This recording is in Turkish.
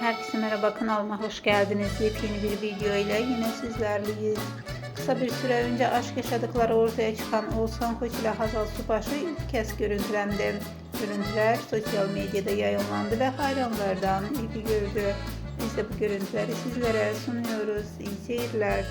Herkese merhaba kanalıma hoş geldiniz. Yepyeni bir video ile yine sizlerleyiz. Kısa bir süre önce aşk yaşadıkları ortaya çıkan Oğuzhan Koç ile Hazal Subaşı ilk kez görüntülendi. Görüntüler sosyal medyada yayınlandı ve hayranlardan ilgi gördü. Biz de bu görüntüleri sizlere sunuyoruz. İyi seyirler.